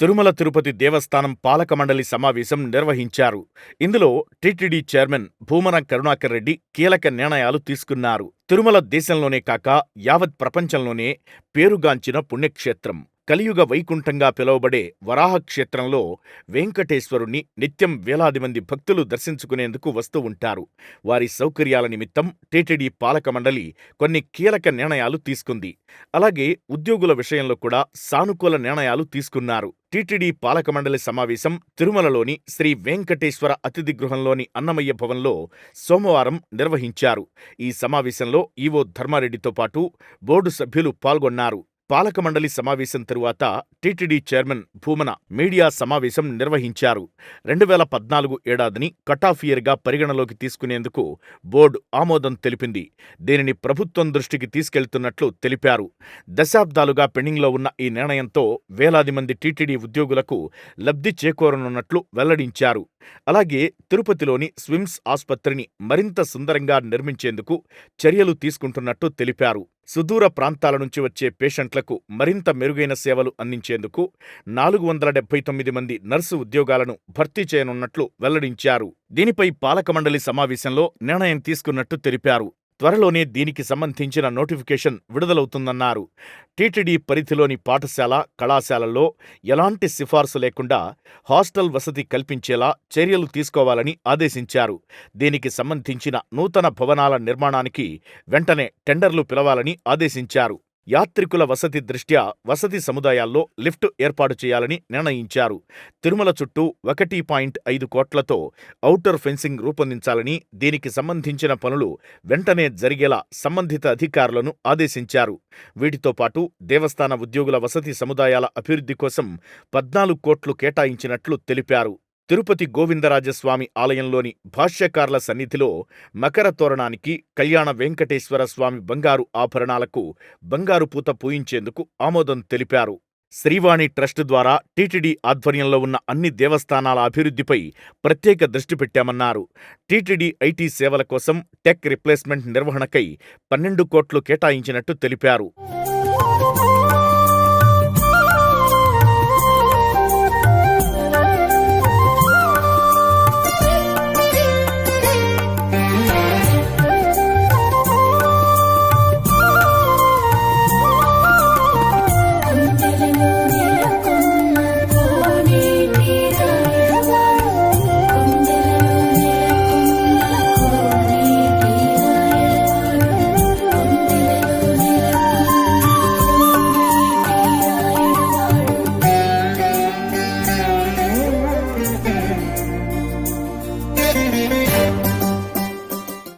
తిరుమల తిరుపతి దేవస్థానం పాలక మండలి సమావేశం నిర్వహించారు. ఇందులో టీటీడీ చైర్మన్ భూమన కరుణాకర్ రెడ్డి కీలక నిర్ణయాలు తీసుకున్నారు. తిరుమల దేశంలోనే కాక యావత్ ప్రపంచంలోనే పేరుగాంచిన పుణ్యక్షేత్రం. కలియుగ వైకుంఠంగా పిలువబడే వరాహ క్షేత్రంలో వెంకటేశ్వరుణ్ణి నిత్యం వేలాది మంది భక్తులు దర్శించుకునేందుకు వస్తూ ఉంటారు. వారి సౌకర్యాల నిమిత్తం టీటీడీ పాలక మండలి కొన్ని కీలక నిర్ణయాలు తీసుకుంది. అలాగే ఉద్యోగుల విషయంలో కూడా సానుకూల నిర్ణయాలు తీసుకున్నారు. టీటీడీ పాలక మండలి సమావేశం తిరుమలలోని శ్రీ వెంకటేశ్వర అతిథి గృహంలోని అన్నమయ్య భవన్లో సోమవారం నిర్వహించారు. ఈ సమావేశంలో ఈవో ధర్మారెడ్డితో పాటు బోర్డు సభ్యులు పాల్గొన్నారు. పాలక మండలి సమావేశం తరువాత టీటీడీ చైర్మన్ భూమన మీడియా సమావేశం నిర్వహించారు. రెండు వేల పద్నాలుగు ఏడాదిని కటాఫ్ ఇయర్గా పరిగణలోకి తీసుకునేందుకు బోర్డు ఆమోదం తెలిపింది. దీనిని ప్రభుత్వం దృష్టికి తీసుకెళ్తున్నట్లు తెలిపారు. దశాబ్దాలుగా పెండింగ్లో ఉన్న ఈ నిర్ణయంతో వేలాది మంది టీటీడీ ఉద్యోగులకు లబ్ధి చేకూరనున్నట్లు వెల్లడించారు. అలాగే తిరుపతిలోని స్విమ్స్ ఆస్పత్రిని మరింత సుందరంగా నిర్మించేందుకు చర్యలు తీసుకుంటున్నట్టు తెలిపారు. సుదూర ప్రాంతాల నుంచి వచ్చే పేషెంట్లకు మరింత మెరుగైన సేవలు అందించేందుకు నాలుగు వందల డెబ్బై తొమ్మిది మంది నర్సు ఉద్యోగాలను భర్తీ చేయనున్నట్లు వెల్లడించారు. దీనిపై పాలక మండలి సమావేశంలో నిర్ణయం తీసుకున్నట్టు తెలిపారు. త్వరలోనే దీనికి సంబంధించిన నోటిఫికేషన్ విడుదలవుతుందన్నారు. టీటీడీ పరిధిలోని పాఠశాల కళాశాలల్లో ఎలాంటి సిఫార్సు లేకుండా హాస్టల్ వసతి కల్పించేలా చర్యలు తీసుకోవాలని ఆదేశించారు. దీనికి సంబంధించిన నూతన భవనాల నిర్మాణానికి వెంటనే టెండర్లు పిలవాలని ఆదేశించారు. యాత్రికుల వసతి దృష్ట్యా వసతి సముదాయాల్లో లిఫ్ట్ ఏర్పాటు చేయాలని నిర్ణయించారు. తిరుమల చుట్టూ ఒకటి పాయింట్ ఐదు కోట్లతో ఔటర్ ఫెన్సింగ్ రూపొందించాలని దీనికి సంబంధించిన పనులు వెంటనే జరిగేలా సంబంధిత అధికారులను ఆదేశించారు. వీటితో పాటు దేవస్థాన ఉద్యోగుల వసతి సముదాయాల అభివృద్ధి కోసం పద్నాలుగు కోట్లు కేటాయించినట్లు తెలిపారు. తిరుపతి గోవిందరాజస్వామి ఆలయంలోని భాష్యకార్ల సన్నిధిలో మకర తోరణానికి కళ్యాణ వెంకటేశ్వర స్వామి బంగారు ఆభరణాలకు బంగారు పూత పూయించేందుకు ఆమోదం తెలిపారు. శ్రీవాణి ట్రస్ట్ ద్వారా టీటీడీ ఆధ్వర్యంలో ఉన్న అన్ని దేవస్థానాల అభివృద్ధిపై ప్రత్యేక దృష్టి పెట్టామన్నారు. టీటీడీ ఐటీ సేవల కోసం టెక్ రిప్లేస్మెంట్ నిర్వహణకై పన్నెండు కోట్లు కేటాయించినట్టు తెలిపారు.